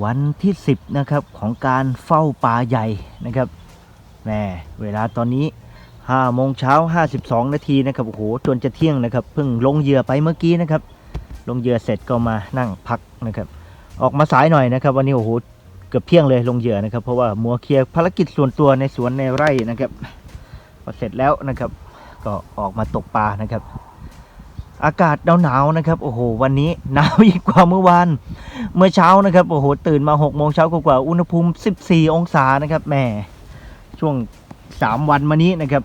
วันที่ 10 นะครับของการเฝ้าป่าใหญ่นะครับแหมเวลาตอนนี้5โมงเช้า 52 นาทีนะครับโอ้โหจนจะเที่ยงนะครับ เพิ่งลงเหยื่อไปเมื่อกี้นะครับ ลงเหยื่อเสร็จก็มานั่งพักนะครับ ออกมาสายหน่อยนะครับ วันนี้โอ้โหเกือบเที่ยงเลยลงเหยื่อนะครับ เพราะว่ามัวเคลียร์ภารกิจส่วนตัวในสวนในไร่นะครับพอเสร็จแล้วนะครับ ก็ออกมาตกปลานะครับ อากาศหนาวๆนะครับ โอ้โห วันนี้หนาวยิ่งกว่าเมื่อวาน เมื่อเช้านะครับ โอ้โห ตื่นมา6โมงเช้ากว่าอุณหภูมิ 14 องศานะครับแหม่ช่วง 3 วันมานี้นะครับ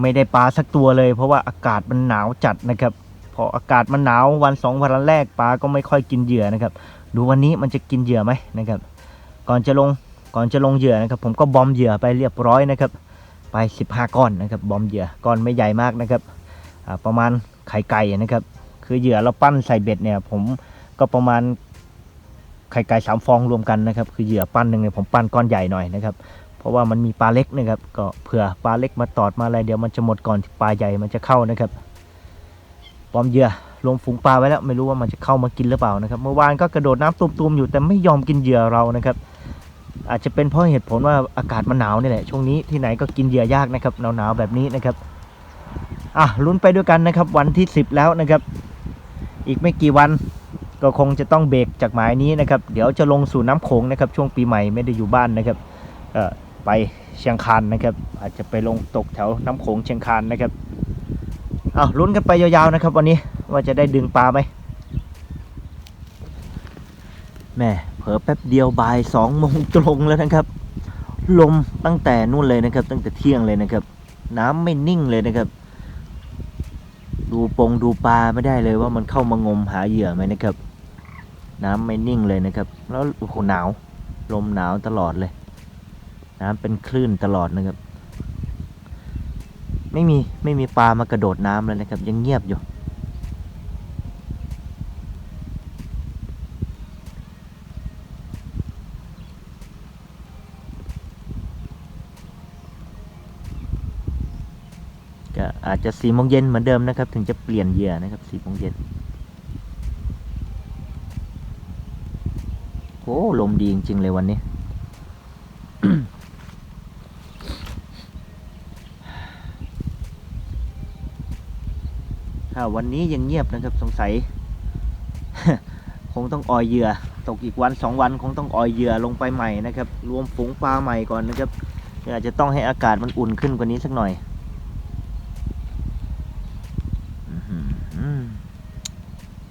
ไม่ได้ปลาสักตัวเลย เพราะว่าอากาศมันหนาวจัดนะครับ พออากาศมันหนาววันสองวันแรกปลาก็ไม่ค่อยกินเหยื่อนะครับ ดูวันนี้มันจะกินเหยื่อไหมนะครับ ก่อนจะลง ก่อนจะลงเหยื่อนะครับ ผมก็บอมเหยื่อไปเรียบร้อยนะครับ ไป 15 ก้อนนะครับ บอมเหยื่อ ก้อนไม่ใหญ่มากนะครับ ประมาณ ไข่ไก่นะครับ คือเหยื่อเราปั้นใส่เบ็ดเนี่ย ผมก็ประมาณไข่ไก่สามฟองรวมกันนะครับ คือเหยื่อปั้นหนึ่งเนี่ยผมปั้นก้อนใหญ่หน่อยนะครับ เพราะว่ามันมีปลาเล็กนะครับ ก็เผื่อปลาเล็กมาตอดมาอะไรเดี๋ยวมันจะหมดก่อนปลาใหญ่มันจะเข้านะครับบอมเหยื่อรวมฝูงปลาไว้แล้วไม่รู้ว่ามันจะเข้ามากินหรือเปล่านะครับ เมื่อวานก็กระโดดน้ำตุมๆอยู่แต่ไม่ยอมกินเหยื่อเรานะครับ อาจจะเป็นเพราะเหตุผลว่าอากาศมันหนาวนี่แหละช่วงนี้ที่ไหนก็กินเหยื่อยากนะครับหนาวๆแบบนี้นะครับ อะลุ้นไปด้วยกันนะครับ วันที่ 10 แล้วนะครับ อีกไม่กี่วันก็คงจะต้องเบรกจากหมายนี้นะครับ เดี๋ยวจะลงสู่น้ำโขงนะครับ ช่วงปีใหม่ไม่ได้อยู่บ้านนะครับเอ่อไปเชียงคานนะครับ อาจจะไปลงตกแถวน้ำโขงเชียงคานนะครับอ้าลุ้นกันไปยาวๆนะครับ วันนี้ว่าจะได้ดึงปลาไหมแม่เผลอแป๊บเดียวบ่ายสองโมงตรงแล้วนะครับ ลมตั้งแต่นู่นเลยนะครับ ตั้งแต่เที่ยงเลยนะครับ น้ำไม่นิ่งเลยนะครับ ดูปงดูปลาไม่ได้เลยว่ามันเข้ามางมหาเหยื่อไหมนะครับ น้ำไม่นิ่งเลยนะครับ แล้วโอ้โหหนาวลมหนาวตลอดเลย น้ำเป็นคลื่นตลอดนะครับ ไม่มีไม่มีปลามากระโดดน้ำเลยนะครับ ยังเงียบอยู่ ก็อาจจะสี่โมงเย็นเหมือนเดิมนะครับ ถึงจะเปลี่ยนเหยื่อนะครับสี่โมงเย็นโอ้ลมดีจริงๆเลยวันนี้ถ้าวันนี้ยังเงียบนะครับสงสัย คงต้องออยเหยื่อ ตกอีกวันสองวันคงต้องออยเหยื่อลงไปใหม่นะครับ รวมฝูงปลาใหม่ก่อนนะครับอาจจะต้องให้อากาศมันอุ่นขึ้นกว่านี้สักหน่อย อื้อหือ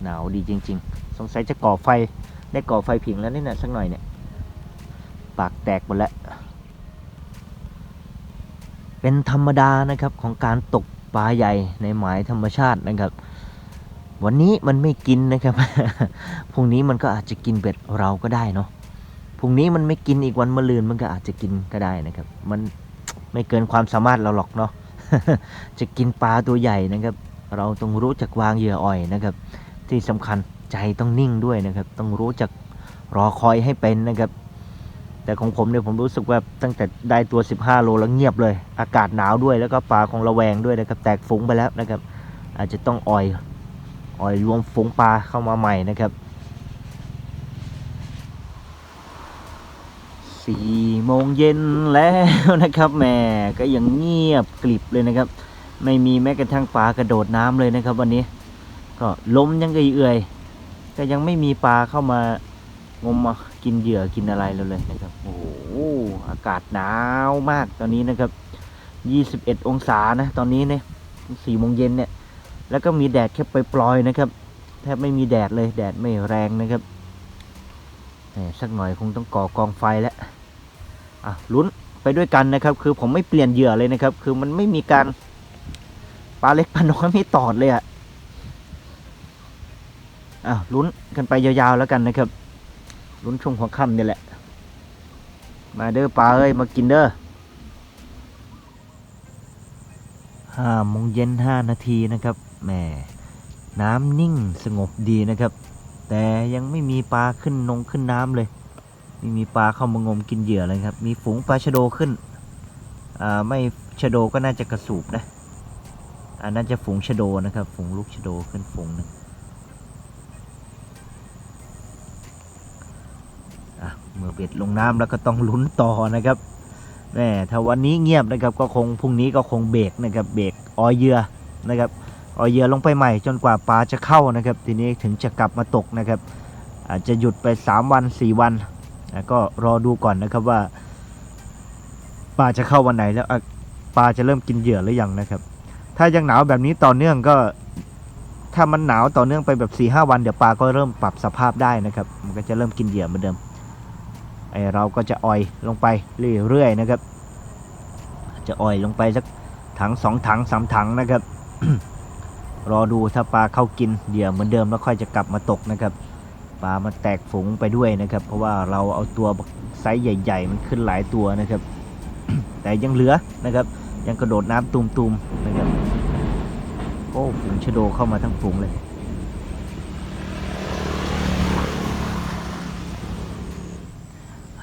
หนาวดีจริง ๆ สงสัยจะก่อไฟได้ก่อไฟผิงแล้วนี่นะสักหน่อยเนี่ย ปากแตกหมดแล้ว เป็นธรรมดานะครับของการตกปลาใหญ่ในหมายธรรมชาตินะครับ วันนี้มันไม่กินนะครับ พรุ่งนี้มันก็อาจจะกินเบ็ดเราก็ได้เนาะ พรุ่งนี้มันไม่กินอีกวันมะรืนมันก็อาจจะกินก็ได้นะครับ มันไม่เกินความสามารถเราหรอกเนาะ จะกินปลาตัวใหญ่นะครับ เราต้องรู้จักวางเหยื่ออ่อยนะครับ ที่สำคัญใจต้องนิ่งด้วยนะครับ ต้องรู้จักรอคอยให้เป็นนะครับ แต่ของผมเนี่ยผมรู้สึกว่าตั้งแต่ได้ตัว 15 โลแล้วเงียบเลย อากาศหนาวด้วยแล้วก็ปลาของระแวงด้วยนะครับ แตกฝูงไปแล้วนะครับ อาจจะต้องอ่อยอ่อยรวมฝูงปลาเข้ามาใหม่นะครับสี่โมงเย็นแล้วนะครับแหม่ก็ยังเงียบกลิบเลยนะครับ ไม่มีแม้กระทั่งปลากระโดดน้ำเลยนะครับ วันนี้ ก็ล้มยังเอื่อยๆก็ยังไม่มีปลาเข้ามางมมากินเหยื่อกินอะไรเราเลยนะครับ โอ้โหอากาศหนาวมากตอนนี้นะครับ 21 องศานะ ตอนนี้เนี่ยสี่โมงเย็นเนี่ย แล้วก็มีแดดแค่ปล่อยๆนะครับแทบไม่มีแดดเลยแดดไม่แรงนะครับสักหน่อยคงต้องก่อกองไฟแล้วอะลุ้นไปด้วยกันนะครับ คือผมไม่เปลี่ยนเหยื่อเลยนะครับ คือมันไม่มีการปลาเล็กปลาน้อยไม่ตอดเลยอะ่ะ อ้าวลุ้นกันไปยาวๆแล้วกันนะครับลุ้นช่วงหัวค่ำนี่แหละ มาเด้อปลาเอ้ยมากินเด้อห้าโมงเย็นห้านาทีนะครับแหมน้ำนิ่งสงบดีนะครับ แต่ยังไม่มีปลาขึ้นนงขึ้นน้ำเลยไม่มีปลาเข้ามางมกินเหยื่อเลยครับ มีฝูงปลาชะโดขึ้นอ่าไม่ชะโดก็น่าจะกระสูบนะอันนั้นจะฝูงชะโดนะครับ ฝูงลูกชะโดขึ้นฝูงหนึ่ง เมื่อเบ็ดลงน้ำแล้วก็ต้องลุ้นต่อนะครับแหมถ้าวันนี้เงียบนะครับก็คงพรุ่งนี้ก็คงเบรกนะครับเบรกออยเหยื่อนะครับออยเหยื่อลงไปใหม่จนกว่าปลาจะเข้านะครับ ทีนี้ถึงจะกลับมาตกนะครับ อาจจะหยุดไป 3 วัน 4 วันก็รอดูก่อนนะครับว่าปลาจะเข้าวันไหนแล้วปลาจะเริ่มกินเหยื่อหรือยังนะครับ ถ้ายังหนาวแบบนี้ต่อเนื่องก็ ถ้ามันหนาวต่อเนื่องไปแบบ4ีหวันเดี๋ยวปลาก็เริ่มปรับสภาพได้นะครับ มันก็จะเริ่มกินเหยื่อเหมือนเดิม ไอเราก็จะอ่อยลงไปเรื่อยๆนะครับ จะอ่อยลงไปสักถังสองถังสามถังนะครับ รอดูถ้าปลาเข้ากินเหยื่อเหมือนเดิมแล้วค่อยจะกลับมาตกนะครับปลามันแตกฝูงไปด้วยนะครับ เพราะว่าเราเอาตัวไซส์ใหญ่ ๆ มันขึ้นหลายตัวนะครับ แต่ยังเหลือนะครับ ยังกระโดดน้ำตูมๆนะครับโอ้ฝูงชะโดเข้ามาทั้งฝูงเลย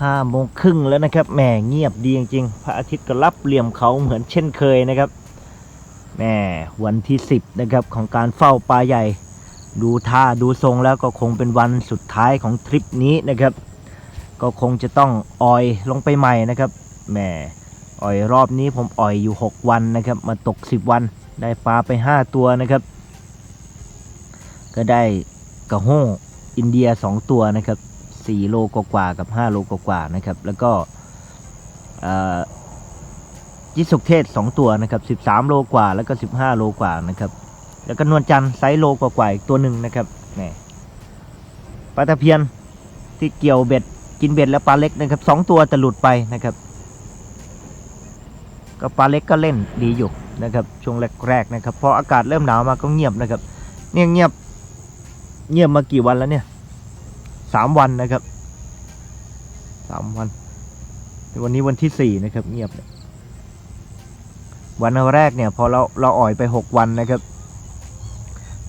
ห้าโมงครึ่งแล้วนะครับแหมเงียบดีจริงๆพระอาทิตย์ก็รับเหลี่ยมเขาเหมือนเช่นเคยนะครับแหมวันที่ 10นะครับของการเฝ้าปลาใหญ่ ดูท่าดูทรงแล้วก็คงเป็นวันสุดท้ายของทริปนี้นะครับ ก็คงจะต้องออยลงไปใหม่นะครับแหมอ่อยรอบนี้ผมอ่อยอยู่ 6 วันนะครับ มาตก 10 วันได้ปลาไป 5 ตัวนะครับ ก็ได้กระโห้อินเดีย 2 ตัวนะครับ 4 โลกว่ากับ 5 โลกว่านะครับ แล้วก็ยิสุกเทศ 2 ตัวนะครับ 13 โลกว่าแล้วก็ 15 โลกว่านะครับ แล้วก็นวลจันทร์ไซส์โลกว่าอีกตัวหนึ่งนะครับแหมปลาตะเพียนที่เกี่ยวเบ็ดกินเบ็ดแล้วปลาเล็กนะครับสองตัวแต่หลุดไปนะครับ ก็ปลาเล็กก็เล่นดีอยู่นะครับช่วงแรกๆนะครับพออากาศเริ่มหนาวมาก็เงียบนะครับเนี่ยเงียบเงียบมากี่วันแล้วเนี่ย สามวันนะครับสามวันวันนี้วันที่สี่นะครับเงียบเลยวันแรกเนี่ยพอเราเราอ่อยไปหกวันนะครับ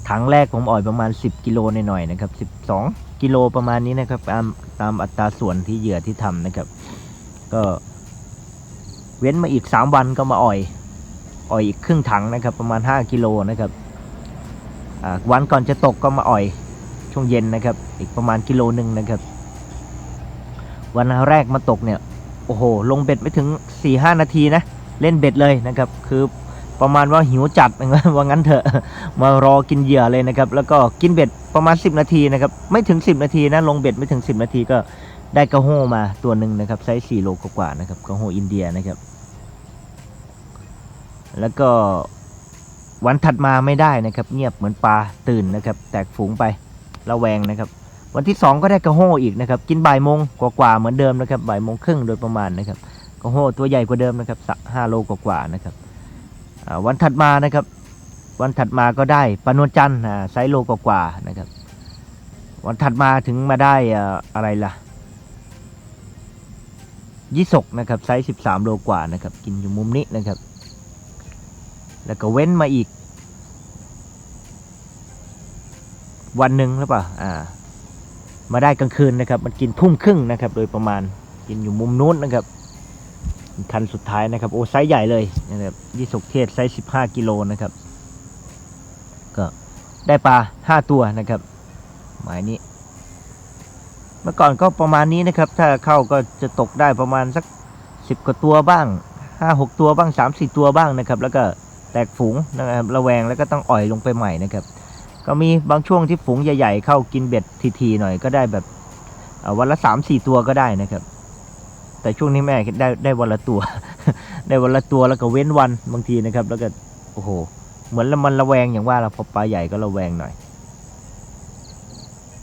ถังแรกผมอ่อยประมาณสิบกิโลหน่อยๆนะครับสิบสองกิโลประมาณนี้นะครับ ตามตามอัตราส่วนที่เหยื่อที่ทำนะครับ ก็ เว้นมาอีก3วันก็มาอ่อย อ่อยอีกครึ่งถังนะครับ ประมาณ5กิโลนะครับวันก่อนจะตกก็มาอ่อย ช่วงเย็นนะครับ อีกประมาณกิโลหนึ่งนะครับ วันแรกมาตกเนี่ย โอ้โห ลงเบ็ดไม่ถึง 4-5 นาทีนะ เล่นเบ็ดเลยนะครับ คือประมาณว่าหิวจัดว่างั้นเถอะ มารอกินเหยื่อเลยนะครับ แล้วก็กินเบ็ดประมาณ 10 นาทีนะครับ ไม่ถึง 10 นาทีนะ ลงเบ็ดไม่ถึง 10 นาทีก็ได้กระโฮมาตัวหนึ่งนะครับ ไซส์4โลกว่าๆนะครับ กระโฮอินเดียนะครับ แล้วก็วันถัดมาไม่ได้นะครับ เงียบเหมือนปลาตื่นนะครับ แตกฝูงไป ระแวงนะครับ วันที่ 2 ก็ได้กระโฮอีกนะครับ กินบ่ายโมงกว่าๆเหมือนเดิมนะครับบ่ายโมงครึ่งโดยประมาณนะครับกระโฮตัวใหญ่กว่าเดิมนะครับสห้าโลกว่าๆนะครับวันถัดมานะครับ วันถัดมาก็ได้ปลานวลจันทร์อ่าไซส์โลกว่าๆนะครับ วันถัดมาถึงมาได้อ่าอะไรล่ะยี่สกนะครับไซส์13 โลกว่านะครับ กินอยู่มุมนี้นะครับ แล้วก็เว้นมาอีก วันหนึ่งหรือเปล่าอ่า มาได้กลางคืนนะครับ มันกินทุ่มครึ่งนะครับ โดยประมาณกินอยู่มุมนู้นนะครับคันสุดท้ายนะครับ โอ้ไซส์ใหญ่เลยนะครับยี่สกเทศไซส์15กิโลนะครับ ก็ได้ปลา5ตัวนะครับ หมายนี้ เมื่อก่อนก็ประมาณนี้นะครับ ถ้าเข้าก็จะตกได้ประมาณสักสิบกว่าตัวบ้างห้าหกตัวบ้างสามสี่ตัวบ้างนะครับ แล้วก็แตกฝูงนะครับระแวงแล้วก็ต้องอ่อยลงไปใหม่นะครับ ก็มีบางช่วงที่ฝูงใหญ่ ๆ เข้ากินเบ็ดทีๆหน่อยก็ได้แบบวันละสามสี่ตัวก็ได้นะครับ แต่ช่วงนี้แม่ได้ได้วันละตัว ได้วันละตัวแล้วก็เว้นวันบางทีนะครับ แล้วก็โอ้โห เหมือนละมันระแวงอย่างว่าเราพอปลาใหญ่ก็ระแวงหน่อย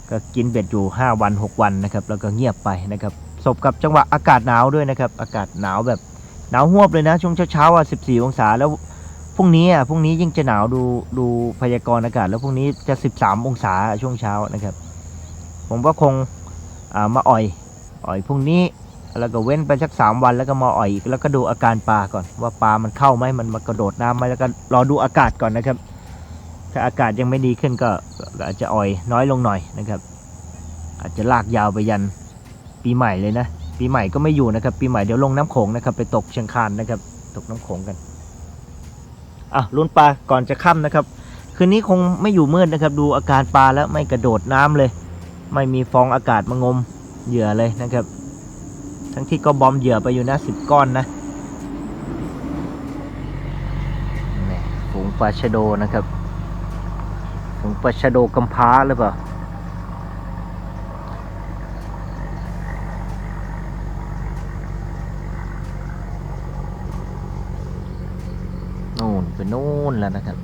ก็กินเบ็ดอยู่5วัน6วันนะครับ แล้วก็เงียบไปนะครับสบกับจังหวะอากาศหนาวด้วยนะครับ อากาศหนาวแบบหนาวหวบเลยนะช่วงเช้าๆอะ14องศาแล้ว พรุ่งนี้อะพรุ่งนี้ยิ่งจะหนาวดูดูพยากรณ์อากาศ แล้วพรุ่งนี้จะ13องศาช่วงเช้านะครับ ผมก็คงอ่ามาอ่อยอ่อยพรุ่งนี้แล้วก็เว้นไปสัก3วันแล้วก็มาอ่อยอีกแล้วก็ดูอาการปลาก่อน ว่าปลามันเข้าไหมมันมากระโดดน้ำไหมแล้วก็รอดูอากาศก่อนนะครับ ถ้าอากาศยังไม่ดีขึ้นก็ก็อาจจะอ่อยน้อยลงหน่อยนะครับ อาจจะลากยาวไปยันปีใหม่เลยนะ ปีใหม่ก็ไม่อยู่นะครับ ปีใหม่เดี๋ยวลงน้ำโขงนะครับ ไปตกเชียงคานนะครับ ตกน้ำโขงกัน อะลุ้นปลาก่อนจะค่ำนะครับ คืนนี้คงไม่อยู่มืดนะครับ ดูอาการปลาแล้วไม่กระโดดน้ำเลย ไม่มีฟองอากาศมางมเหยื่อเลยนะครับ ทั้งที่ก็บอมเหยื่อไปอยู่นะสิบก้อนนะนี่ฝูงปลาชะโดนะครับฝูงปลาชะโดกำพร้าหรือเปล่า นู่นไปนู่นแล้วนะครับ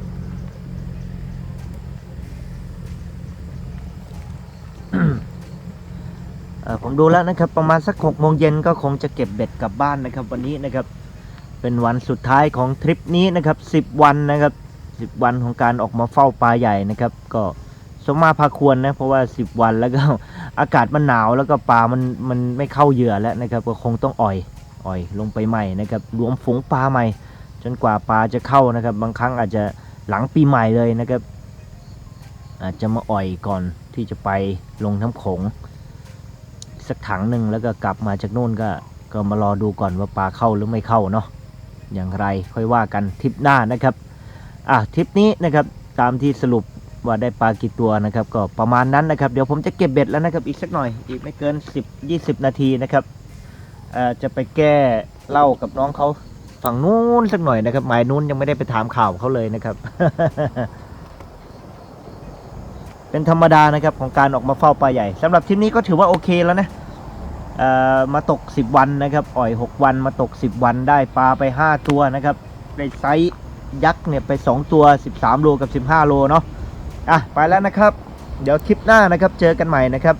เอ่อผมดูแล้วนะครับ ประมาณสักหกโมงเย็นก็คงจะเก็บเบ็ดกลับบ้านนะครับ วันนี้นะครับ เป็นวันสุดท้ายของทริปนี้นะครับสิบวันนะครับสิบวันของการออกมาเฝ้าปลาใหญ่นะครับ ก็สมมาพาควรนะ เพราะว่าสิบวันแล้วก็อากาศมันหนาวแล้วก็ปลามันมันไม่เข้าเหยื่อแล้วนะครับ ก็คงต้องอ่อยอ่อยลงไปใหม่นะครับรวมฝูงปลาใหม่ จนกว่าปลาจะเข้านะครับ บางครั้งอาจจะหลังปีใหม่เลยนะครับ อาจจะมาอ่อยก่อนที่จะไปลงน้ำโขงสักถังหนึ่งแล้วก็กลับมาจากโน่นก็ก็มารอดูก่อนว่าปลาเข้าหรือไม่เข้าเนาะอย่างไรค่อยว่ากันทริปหน้านะครับอะทริปนี้นะครับตามที่สรุปว่าได้ปลากี่ตัวนะครับ ก็ประมาณนั้นนะครับ เดี๋ยวผมจะเก็บเบ็ดแล้วนะครับ อีกสักหน่อยอีกไม่เกิน 10 20 นาทีนะครับจะไปแก้เล่ากับน้องเขา ฝั่งนู้นสักหน่อยนะครับหมายนู้นยังไม่ได้ไปถามข่าวเขาเลยนะครับ เป็นธรรมดานะครับของการออกมาเฝ้าปลาใหญ่สำหรับทริปนี้ก็ถือว่าโอเคแล้วนะมาตก 10 วันนะครับ อ่อย 6 วันมาตก 10 วันได้ปลาไป 5 ตัวนะครับได้ไซส์ยักษ์เนี่ยไป 2 ตัว 13 โลกับ 15 โลเนาะอะไปแล้วนะครับ เดี๋ยวคลิปหน้านะครับ เจอกันใหม่นะครับ